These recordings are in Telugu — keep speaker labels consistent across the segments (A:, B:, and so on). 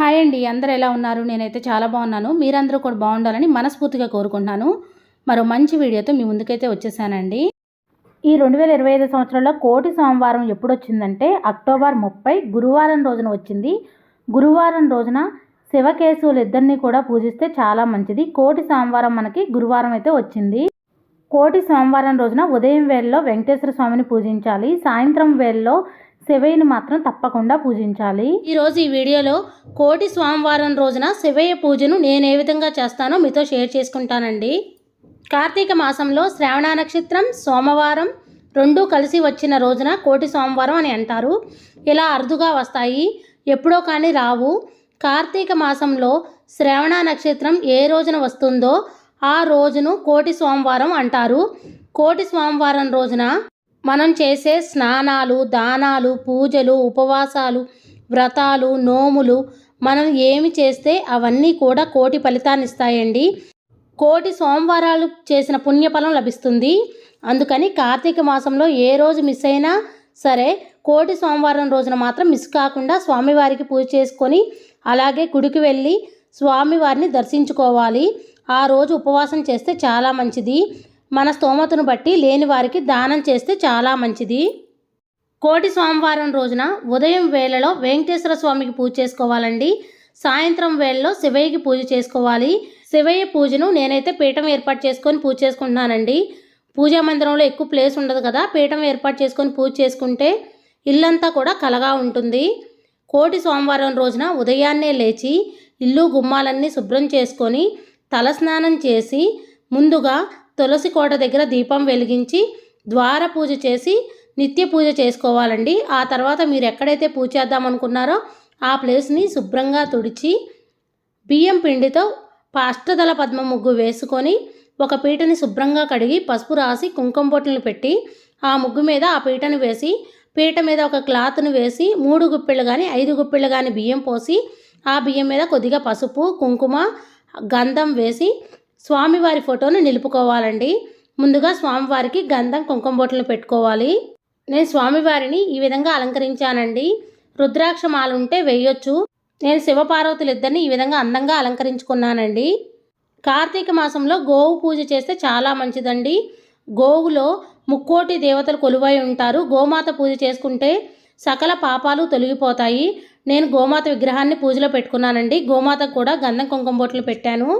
A: హాయ్ అండి అందరూ ఎలా ఉన్నారు? నేనైతే చాలా బాగున్నాను. మీరందరూ కూడా బాగుండాలని మనస్ఫూర్తిగా కోరుకుంటున్నాను. మరో మంచి వీడియోతో మీ ముందుకైతే వచ్చేసానండి. ఈ రెండు వేల ఇరవై ఐదు సంవత్సరంలో కోటి సోమవారం ఎప్పుడు వచ్చిందంటే అక్టోబర్ ముప్పై గురువారం రోజున వచ్చింది. గురువారం రోజున శివకేశవులు ఇద్దరిని కూడా పూజిస్తే చాలా మంచిది. కోటి సోమవారం మనకి గురువారం అయితే వచ్చింది. కోటి సోమవారం రోజున ఉదయం వేళలో వెంకటేశ్వర స్వామిని పూజించాలి. సాయంత్రం వేళలో శివయ్యను మాత్రం తప్పకుండా పూజించాలి. ఈరోజు ఈ వీడియోలో కోటి స్వామివారం రోజున శివయ్య పూజను నేను ఏ విధంగా చేస్తానో మీతో షేర్ చేసుకుంటానండి. కార్తీక మాసంలో శ్రావణ నక్షత్రం సోమవారం రెండూ కలిసి వచ్చిన రోజున కోటి సోమవారం అని అంటారు. ఇలా అరుదుగా వస్తాయి ఎప్పుడో కానీ రావు. కార్తీక మాసంలో శ్రావణ నక్షత్రం ఏ రోజున వస్తుందో ఆ రోజును కోటి సోమవారం అంటారు. కోటి సోమవారం రోజున మనం చేసే స్నానాలు దానాలు పూజలు ఉపవాసాలు వ్రతాలు నోములు మనం ఏమి చేస్తే అవన్నీ కూడా కోటి ఫలితాన్ని ఇస్తాయండి. కోటి సోమవారాలు చేసిన పుణ్యఫలం లభిస్తుంది. అందుకని కార్తీక మాసంలో ఏ రోజు మిస్ అయినా సరే కోటి సోమవారం రోజున మాత్రం మిస్ కాకుండా స్వామివారికి పూజ చేసుకొని అలాగే గుడికి వెళ్ళి స్వామివారిని దర్శించుకోవాలి. ఆ రోజు ఉపవాసం చేస్తే చాలా మంచిది. మన స్తోమతను బట్టి లేని వారికి దానం చేస్తే చాలా మంచిది. కోటి సోమవారం రోజున ఉదయం వేళలో వెంకటేశ్వర స్వామికి పూజ చేసుకోవాలండి. సాయంత్రం వేళలో శివయ్యకి పూజ చేసుకోవాలి. శివయ్య పూజను నేనైతే పీఠం ఏర్పాటు చేసుకొని పూజ చేసుకుంటున్నానండి. పూజా మందిరంలో ఎక్కువ ప్లేస్ ఉండదు కదా పీఠం ఏర్పాటు చేసుకొని పూజ చేసుకుంటే ఇల్లంతా కూడా కలగా ఉంటుంది. కోటి సోమవారం రోజున ఉదయాన్నే లేచి ఇల్లు గుమ్మాలన్నీ శుభ్రం చేసుకొని తలస్నానం చేసి ముందుగా తులసి కోట దగ్గర దీపం వెలిగించి ద్వార పూజ చేసి నిత్య పూజ చేసుకోవాలండి. ఆ తర్వాత మీరు ఎక్కడైతే పూజ చేద్దాం అనుకున్నారో ఆ ప్లేస్ని శుభ్రంగా తుడిచి బియ్యం పిండితో అష్టదళ పద్మ ముగ్గు వేసుకొని ఒక పీటని శుభ్రంగా కడిగి పసుపు రాసి కుంకుమ బొట్టులు పెట్టి ఆ ముగ్గు మీద ఆ పీటను వేసి పీట మీద ఒక క్లాత్ను వేసి మూడు గుప్పిళ్ళు కానీ ఐదు గుప్పిళ్ళు కానీ బియ్యం పోసి ఆ బియ్యం మీద కొద్దిగా పసుపు కుంకుమ గంధం వేసి స్వామివారి ఫోటోను నిలుపుకోవాలండి. ముందుగా స్వామివారికి గంధం కుంకుమ బొట్టలు పెట్టుకోవాలి. నేను స్వామివారిని ఈ విధంగా అలంకరించానండి. రుద్రాక్ష మాల ఉంటే వేయొచ్చు. నేను శివపార్వతులు ఇద్దరిని ఈ విధంగా అందంగా అలంకరించుకున్నానండి. కార్తీక మాసంలో గోవు పూజ చేస్తే చాలా మంచిదండి. గోవులో ముక్కోటి దేవతలు కొలువై ఉంటారు. గోమాత పూజ చేసుకుంటే సకల పాపాలు తొలగిపోతాయి. నేను గోమాత విగ్రహాన్ని పూజలో పెట్టుకున్నానండి. గోమాతకు కూడా గంధం కుంకుమ బొట్లు పెట్టాను.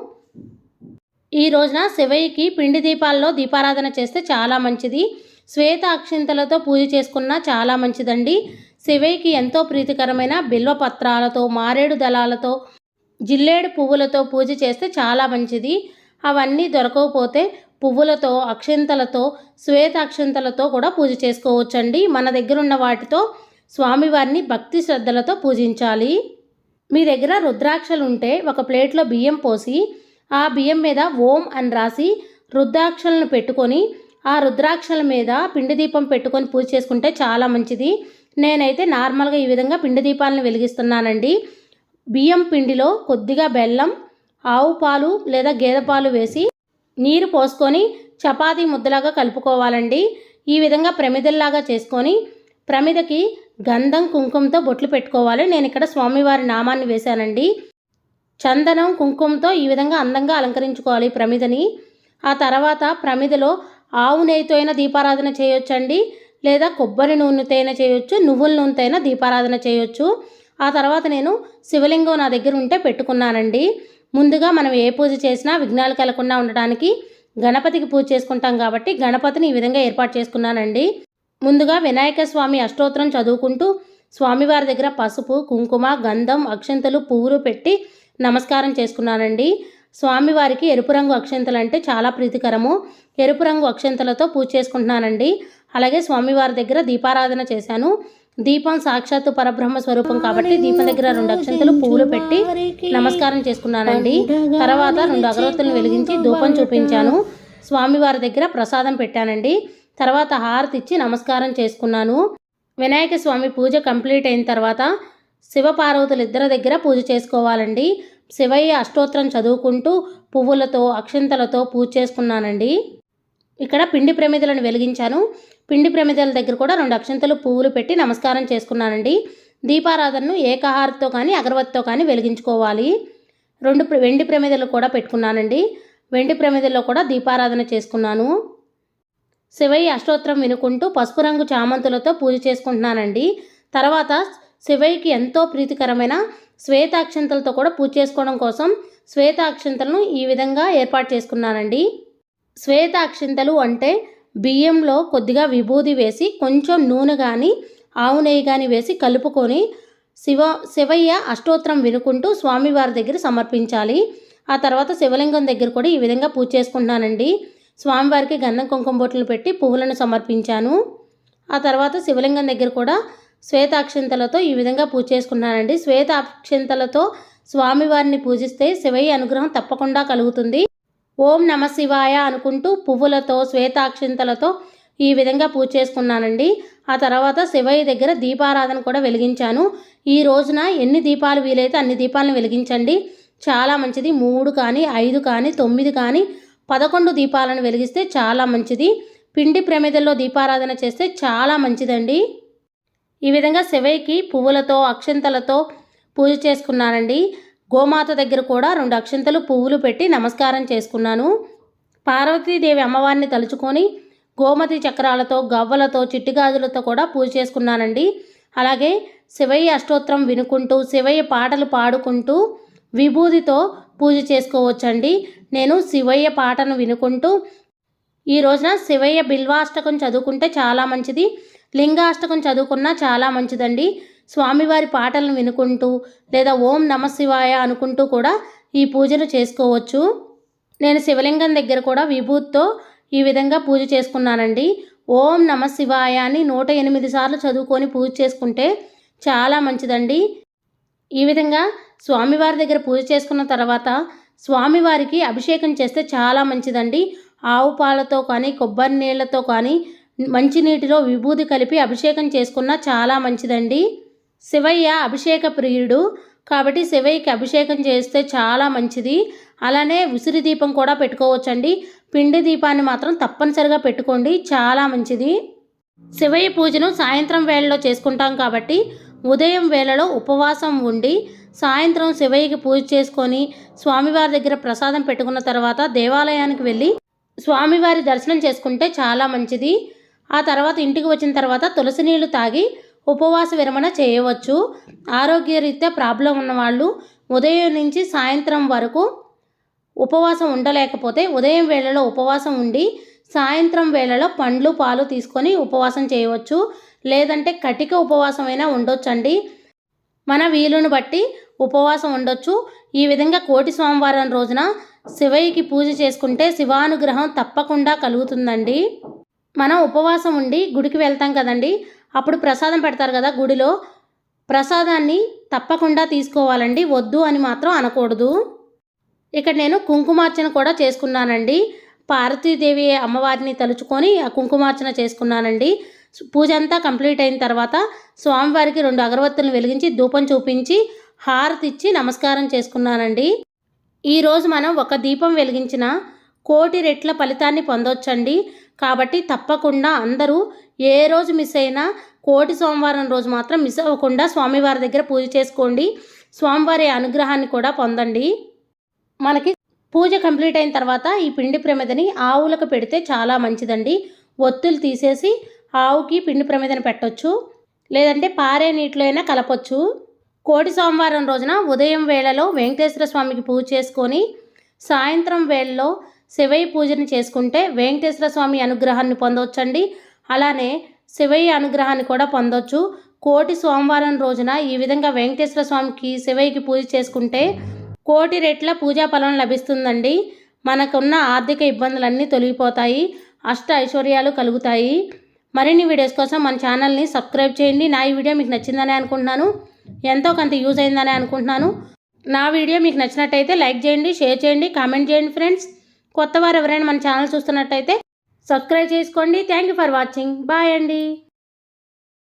A: ఈ రోజున శివయ్యకి పిండి దీపాల్లో దీపారాధన చేస్తే చాలా మంచిది. శ్వేత అక్షింతలతో పూజ చేసుకున్నా చాలా మంచిదండి. శివయ్యకి ఎంతో ప్రీతికరమైన బిల్వ పత్రాలతో మారేడు దళాలతో జిల్లేడు పువ్వులతో పూజ చేస్తే చాలా మంచిది. అవన్నీ దొరకకపోతే పువ్వులతో అక్షింతలతో శ్వేత అక్షింతలతో కూడా పూజ చేసుకోవచ్చండి. మన దగ్గర ఉన్న వాటితో స్వామివారిని భక్తి శ్రద్ధలతో పూజించాలి. మీ దగ్గర రుద్రాక్షలు ఉంటే ఒక ప్లేట్లో బియ్యం పోసి ఆ బియ్యం మీద ఓం అని రాసి రుద్రాక్షలను పెట్టుకొని ఆ రుద్రాక్షల మీద పిండి దీపం పెట్టుకొని పూజ చేసుకుంటే చాలా మంచిది. నేనైతే నార్మల్గా ఈ విధంగా పిండి దీపాలను వెలిగిస్తున్నానండి. బియ్యం పిండిలో కొద్దిగా బెల్లం ఆవు పాలు లేదా గేదె పాలు వేసి నీరు పోసుకొని చపాతీ ముద్దలాగా కలుపుకోవాలండి. ఈ విధంగా ప్రమిదల్లాగా చేసుకొని ప్రమిదకి గంధం కుంకుమతో బొట్లు పెట్టుకోవాలి. నేను ఇక్కడ స్వామివారి నామాన్ని వేశానండి. చందనం కుంకుమతో ఈ విధంగా అందంగా అలంకరించుకోవాలి ప్రమిదని. ఆ తర్వాత ప్రమిదలో ఆవు నెయ్యితో అయినా దీపారాధన చేయొచ్చండి లేదా కొబ్బరి నూనెతో అయినా చేయొచ్చు నువ్వుల నూనెతో అయినా దీపారాధన చేయొచ్చు. ఆ తర్వాత నేను శివలింగం నా దగ్గర ఉంటే పెట్టుకున్నానండి. ముందుగా మనం ఏ పూజ చేసినా విఘ్నాలు కలగకుండా ఉండడానికి గణపతికి పూజ చేసుకుంటాం కాబట్టి గణపతిని ఈ విధంగా ఏర్పాటు చేసుకున్నానండి. ముందుగా వినాయక స్వామి అష్టోత్తరం చదువుకుంటూ స్వామివారి దగ్గర పసుపు కుంకుమ గంధం అక్షంతలు పువ్వులు పెట్టి నమస్కారం చేసుకున్నానండి. స్వామివారికి ఎరుపు రంగు అక్షంతలు అంటే చాలా ప్రీతికరము. ఎరుపు రంగు అక్షంతలతో పూజ చేసుకుంటున్నానండి. అలాగే స్వామివారి దగ్గర దీపారాధన చేశాను. దీపం సాక్షాత్తు పరబ్రహ్మ స్వరూపం కాబట్టి దీపం దగ్గర రెండు అక్షంతలు పువ్వులు పెట్టి నమస్కారం చేసుకున్నానండి. తర్వాత రెండు అగరవత్తులను వెలిగించి ధూపం చూపించాను. స్వామివారి దగ్గర ప్రసాదం పెట్టానండి. తర్వాత హారతి ఇచ్చి నమస్కారం చేసుకున్నాను. వినాయక స్వామి పూజ కంప్లీట్ అయిన తర్వాత శివపార్వతులు ఇద్దరి దగ్గర పూజ చేసుకోవాలండి. శివయ్య అష్టోత్తరం చదువుకుంటూ పువ్వులతో అక్షంతలతో పూజ చేసుకున్నానండి. ఇక్కడ పిండి ప్రమిదలను వెలిగించాను. పిండి ప్రమిదల దగ్గర కూడా రెండు అక్షంతలు పువ్వులు పెట్టి నమస్కారం చేసుకున్నానండి. దీపారాధనను ఏకహారతో కానీ అగరవత్తితో కానీ వెలిగించుకోవాలి. రెండు ప్ర- వెండి ప్రమిదలు కూడా పెట్టుకున్నానండి. వెండి ప్రమిదల్లో కూడా దీపారాధన చేసుకున్నాను. శివయ్య అష్టోత్తరం వినుకుంటూ పసుపు రంగు చామంతులతో పూజ చేసుకుంటున్నానండి. తర్వాత శివయ్యకి ఎంతో ప్రీతికరమైన శ్వేతాక్షంతలతో కూడా పూజ చేసుకోవడం కోసం శ్వేతాక్షంతలను ఈ విధంగా ఏర్పాటు చేసుకున్నానండి శ్వేతాక్షింతలు అంటే బియ్యంలో కొద్దిగా విభూది వేసి కొంచెం నూనె కానీ ఆవు నెయ్యి కానీ వేసి కలుపుకొని శివ శివయ్య అష్టోత్తరం వినుకుంటూ స్వామివారి దగ్గర సమర్పించాలి. ఆ తర్వాత శివలింగం దగ్గర కూడా ఈ విధంగా పూజ చేసుకుంటున్నానండి. స్వామివారికి గంధం కుంకుమ బొట్లు పెట్టి పువ్వులను సమర్పించాను. ఆ తర్వాత శివలింగం దగ్గర కూడా శ్వేతాక్షింతలతో ఈ విధంగా పూజ చేసుకున్నానండి శ్వేతాక్షింతలతో స్వామివారిని పూజిస్తే శివయ్య అనుగ్రహం తప్పకుండా కలుగుతుంది. ఓం నమ శివాయ అనుకుంటూ పువ్వులతో శ్వేతాక్షింతలతో ఈ విధంగా పూజ చేసుకున్నానండి. ఆ తర్వాత శివయ్య దగ్గర దీపారాధన కూడా వెలిగించాను. ఈ రోజున ఎన్ని దీపాలు వీలైతే అన్ని దీపాలను వెలిగించండి. చాలా మంచిది. మూడు కానీ ఐదు కానీ తొమ్మిది కానీ పదకొండు దీపాలను వెలిగిస్తే చాలా మంచిది. పిండి ప్రమిదల్లో దీపారాధన చేస్తే చాలా మంచిదండి. ఈ విధంగా శివయ్యకి పువ్వులతో అక్షంతలతో పూజ చేసుకున్నానండి గోమాత దగ్గర కూడా రెండు అక్షంతలు పువ్వులు పెట్టి నమస్కారం చేసుకున్నాను. పార్వతీదేవి అమ్మవారిని తలుచుకొని గోమతి చక్రాలతో గవ్వలతో చిట్టిగాజులతో కూడా పూజ చేసుకున్నానండి. అలాగే శివయ్య అష్టోత్తరం వినుకుంటూ శివయ్య పాటలు పాడుకుంటూ విభూదితో పూజ చేసుకోవచ్చండి. నేను శివయ్య పాటను వినుకుంటూ ఈ రోజున శివయ్య బిల్వాష్టకం చదువుకుంటే చాలా మంచిది. లింగాష్టకం చదువుకున్నా చాలా మంచిదండి. స్వామివారి పాటలను వినుకుంటూ లేదా ఓం నమ శివాయ అనుకుంటూ కూడా ఈ పూజను చేసుకోవచ్చు. నేను శివలింగం దగ్గర కూడా విభూతితో ఈ విధంగా పూజ చేసుకున్నానండి. ఓం నమ శివాయ అని నూట ఎనిమిది సార్లు చదువుకొని పూజ చేసుకుంటే చాలా మంచిదండి. ఈ విధంగా స్వామివారి దగ్గర పూజ చేసుకున్న తర్వాత స్వామివారికి అభిషేకం చేస్తే చాలా మంచిదండి. ఆవు పాలతో కానీ కొబ్బరి నీళ్ళతో కానీ మంచినీటిలో విభూది కలిపి అభిషేకం చేసుకున్నా చాలా మంచిదండి. శివయ్య అభిషేక ప్రియుడు కాబట్టి శివయ్యకి అభిషేకం చేస్తే చాలా మంచిది. అలానే ఉసిరి దీపం కూడా పెట్టుకోవచ్చండి. పిండి దీపాన్ని మాత్రం తప్పనిసరిగా పెట్టుకోండి. చాలా మంచిది. శివయ్య పూజను సాయంత్రం వేళలో చేసుకుంటాం కాబట్టి ఉదయం వేళలో ఉపవాసం ఉండి సాయంత్రం శివయ్యకి పూజ చేసుకొని స్వామివారి దగ్గర ప్రసాదం పెట్టుకున్న తర్వాత దేవాలయానికి వెళ్ళి స్వామివారి దర్శనం చేసుకుంటే చాలా మంచిది. ఆ తర్వాత ఇంటికి వచ్చిన తర్వాత తులసి నీళ్ళు తాగి ఉపవాస విరమణ చేయవచ్చు. ఆరోగ్యరీత్యా ప్రాబ్లం ఉన్నవాళ్ళు ఉదయం నుంచి సాయంత్రం వరకు ఉపవాసం ఉండలేకపోతే ఉదయం వేళలో ఉపవాసం ఉండి సాయంత్రం వేళలో పండ్లు పాలు తీసుకొని ఉపవాసం చేయవచ్చు. లేదంటే కటిక ఉపవాసం అయినా ఉండొచ్చండి. మన వీలును బట్టి ఉపవాసం ఉండొచ్చు. ఈ విధంగా కోటి సోమవారం రోజున శివయ్యకి పూజ చేసుకుంటే శివానుగ్రహం తప్పకుండా కలుగుతుందండి. మనం ఉపవాసం ఉండి గుడికి వెళ్తాం కదండి. అప్పుడు ప్రసాదం పెడతారు కదా గుడిలో. ప్రసాదాన్ని తప్పకుండా తీసుకోవాలండి. వద్దు అని మాత్రం అనకూడదు. ఇక్కడ నేను కుంకుమార్చన కూడా చేసుకున్నానండి. పార్వతీదేవి అమ్మవారిని తలుచుకొని ఆ కుంకుమార్చన చేసుకున్నానండి. పూజ అంతా కంప్లీట్ అయిన తర్వాత స్వామివారికి రెండు అగరవత్తులను వెలిగించి ధూపం చూపించి హారతి ఇచ్చి నమస్కారం చేసుకున్నానండి. ఈరోజు మనం ఒక దీపం వెలిగించిన కోటి రెట్ల ఫలితాన్ని పొందొచ్చండి. కాబట్టి తప్పకుండా అందరూ ఏ రోజు మిస్ అయినా కోటి సోమవారం రోజు మాత్రం మిస్ అవ్వకుండా స్వామివారి దగ్గర పూజ చేసుకోండి. స్వామివారి అనుగ్రహాన్ని కూడా పొందండి. మనకి పూజ కంప్లీట్ అయిన తర్వాత ఈ పిండి ప్రమిదని ఆవులకు పెడితే చాలా మంచిదండి. ఒత్తులు తీసేసి ఆవుకి పిండి ప్రమిదని పెట్టొచ్చు. లేదంటే పారే నీటిలో అయినా కలపొచ్చు. కోటి సోమవారం రోజున ఉదయం వేళలో వెంకటేశ్వర స్వామికి పూజ చేసుకొని సాయంత్రం వేళలో శివయ్య పూజని చేసుకుంటే వెంకటేశ్వర స్వామి అనుగ్రహాన్ని పొందవచ్చండి అలానే శివయ్య అనుగ్రహాన్ని కూడా పొందొచ్చు. కోటి సోమవారం రోజున ఈ విధంగా వెంకటేశ్వర స్వామికి శివయ్యకి పూజ చేసుకుంటే కోటి రెట్ల పూజా ఫలం లభిస్తుందండి. మనకున్న ఆర్థిక ఇబ్బందులన్నీ తొలగిపోతాయి. అష్ట ఐశ్వర్యాలు కలుగుతాయి. మరిన్ని వీడియోస్ కోసం మన ఛానల్ని సబ్స్క్రైబ్ చేయండి. నా ఈ వీడియో మీకు నచ్చిందని అనుకుంటున్నాను. ఎంతో కొంత యూజ్ అయిందని అనుకుంటున్నాను. నా వీడియో మీకు నచ్చినట్టయితే లైక్ చేయండి షేర్ చేయండి కామెంట్ చేయండి ఫ్రెండ్స్. కొత్త వారు ఎవరైనా మన ఛానల్ చూస్తున్నట్టయితే సబ్స్క్రైబ్ చేసుకోండి. Thank you for watching. Bye అండి.